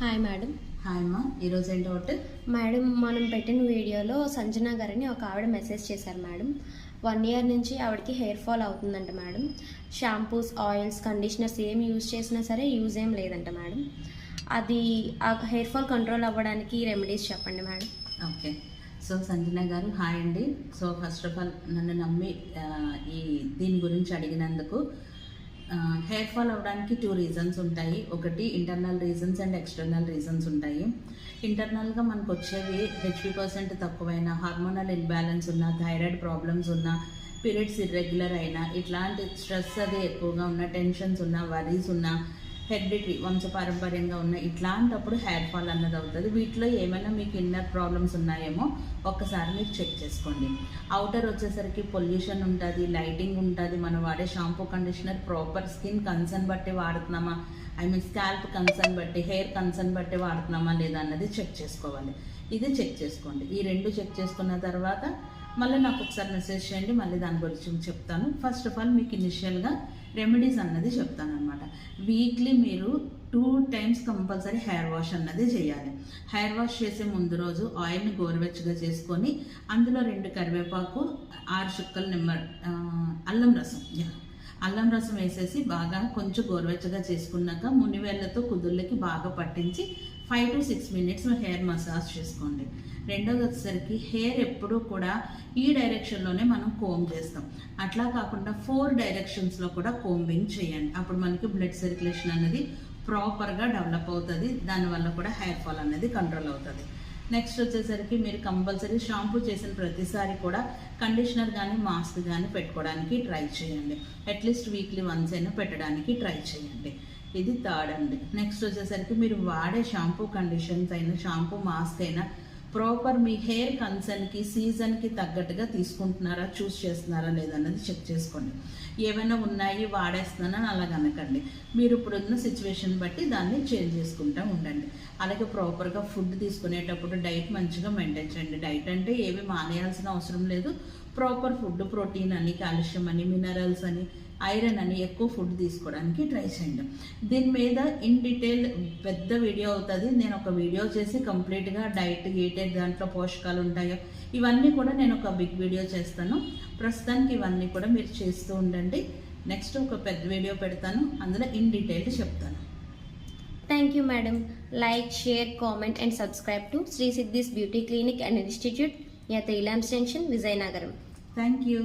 Hi madam hi అమ్మా ఈరోజు ఏంటి ఒకటి మేడం మనం పెట్టిన వీడియోలో సంజన గారని ఒక ఆవిడ మెసేజ్ చేశారు మేడం వన్ ఇయర్ నుంచి ఆవిడకి హెయిర్ ఫాల్ అవుతుందంట మేడం షాంపూస్ ఆయిల్స్ కండిషనర్స్ ఏం యూజ్ చేసినా సరే యూజ్ ఏం లేదంట మేడం అది ఆ హెయిర్ ఫాల్ కంట్రోల్ అవ్వడానికి రెమెడీస్ చెప్పండి మేడం ఓకే సో సంజన గారు హాయ్ అండి. సో ఫస్ట్ ఆఫ్ ఆల్ నన్ను నమ్మి ఈ దీని గురించి అడిగినందుకు హెయిర్ ఫాల్ అవ్వడానికి టూ రీజన్స్ ఉంటాయి. ఒకటి internal reasons and external reasons ఉంటాయి. ఇంటర్నల్గా మనకు వచ్చేవి హెచ్పీ పర్సెంట్ తక్కువైన హార్మోనల్ ఇన్బ్యాలెన్స్ ఉన్న థైరాయిడ్ ప్రాబ్లమ్స్ ఉన్న పీరియడ్స్ ఇర్రెగ్యులర్ అయినా ఇట్లాంటి స్ట్రెస్ అది ఎక్కువగా ఉన్న టెన్షన్స్ ఉన్న వరీస్ ఉన్న హెరిడిటరీ వంశపారంపర్యంగా ఉన్న ఇట్లాంటప్పుడు హెయిర్ ఫాల్ అన్నది అవుతుంది. వీటిలో ఏమైనా మీకు ఇన్నర్ ప్రాబ్లమ్స్ ఉన్నాయేమో ఒక్కసారి మీరు చెక్ చేసుకోండి. అవుటర్ వచ్చేసరికి పొల్యూషన్ ఉంటుంది లైటింగ్ ఉంటుంది. మనం వాడే shampoo conditioner proper skin concern బట్టి వాడుతున్నామా? ఐ మీన్ స్కాల్ప్ కన్సర్న్ బట్టి హెయిర్ కన్సర్న్ బట్టి వాడుతున్నామా లేదా అన్నది చెక్ చేసుకోవాలి. ఇది చెక్ చేసుకోండి. ఈ రెండు చెక్ చేసుకున్న తర్వాత మళ్ళీ నాకు ఒకసారి మెసేజ్ చేయండి మళ్ళీ దాని గురించి చెప్తాను. ఫస్ట్ ఆఫ్ ఆల్ మీకు ఇనిషియల్గా రెమెడీస్ అన్నది చెప్తాను అనమాట వీక్లీ మీరు two times compulsory hair wash అన్నది చేయాలి. హెయిర్ వాష్ చేసే ముందు రోజు ఆయిల్ని గోరువెచ్చగా చేసుకొని అందులో రెండు కరివేపాకు ఆరు చుక్కలు నిమ్మ అల్లం రసం. అల్లం రసం వేసేసి బాగా కొంచెం గోరువెచ్చగా చేసుకున్నాక మునివేళ్ళతో కుదుళ్ళకి బాగా పట్టించి five to six minutes hair massage చేసుకోండి. రెండోది వచ్చేసరికి హెయిర్ ఎప్పుడూ కూడా ఈ డైరెక్షన్లోనే మనం కోమ్ చేస్తాం. అట్లా కాకుండా ఫోర్ డైరెక్షన్స్లో కూడా కోంబింగ్ చేయండి. అప్పుడు మనకి బ్లడ్ సర్క్యులేషన్ అనేది ప్రాపర్గా డెవలప్ అవుతుంది. దానివల్ల కూడా హెయిర్ ఫాల్ అనేది కంట్రోల్ అవుతుంది. నెక్స్ట్ వచ్చేసరికి మీరు కంపల్సరీ షాంపూ చేసిన ప్రతిసారి కూడా కండిషనర్ కానీ మాస్క్ కానీ పెట్టుకోవడానికి ట్రై చేయండి. అట్లీస్ట్ వీక్లీ వన్స్ అయినా పెట్టడానికి ట్రై చేయండి. ఇది థర్డ్ అండి. నెక్స్ట్ వచ్చేసరికి మీరు వాడే షాంపూ కండిషన్స్ అయినా షాంపూ మాస్క్ అయినా ప్రాపర్ మీ హెయిర్ కన్సర్న్కి సీజన్కి తగ్గట్టుగా తీసుకుంటున్నారా చూస్ చేస్తున్నారా లేదన్నది చెక్ చేసుకోండి. ఏమైనా ఉన్నాయి వాడేస్తున్నానని అలాగ అనకండి మీరు ఇప్పుడున్న సిచ్యువేషన్ బట్టి దాన్ని చేంజ్ చేసుకుంటూ ఉండండి. అలాగే ప్రాపర్గా ఫుడ్ తీసుకునేటప్పుడు డైట్ మంచిగా మెయింటైన్ చేయండి. డైట్ అంటే ఏమి మానేయాల్సిన అవసరం లేదు. ప్రాపర్ ఫుడ్ ప్రోటీన్ అని కాల్షియం అని మినరల్స్ అని ఐరన్ అని ఎక్కువ ఫుడ్ తీసుకోవడానికి ట్రై చేయండి. దీని మీద ఇన్ డీటెయిల్ పెద్ద వీడియో అవుతుంది. నేను ఒక వీడియో చేసి కంప్లీట్గా డైట్ గీటెడ్ దాంట్లో పోషకాలు ఉంటాయో ఇవన్నీ కూడా నేను ఒక బిగ్ వీడియో చేస్తాను. ప్రస్తుతానికి ఇవన్నీ కూడా మీరు చేస్తూ ఉండండి. నెక్స్ట్ ఒక పెద్ద వీడియో పెడతాను. అందులో ఇన్ డీటెయిల్ చెప్తాను. Thank you madam like share comment and subscribe to Sri Siddhis beauty clinic and institute యత ఇలాం జంక్షన్ విజయనగరం థ్యాంక్ యూ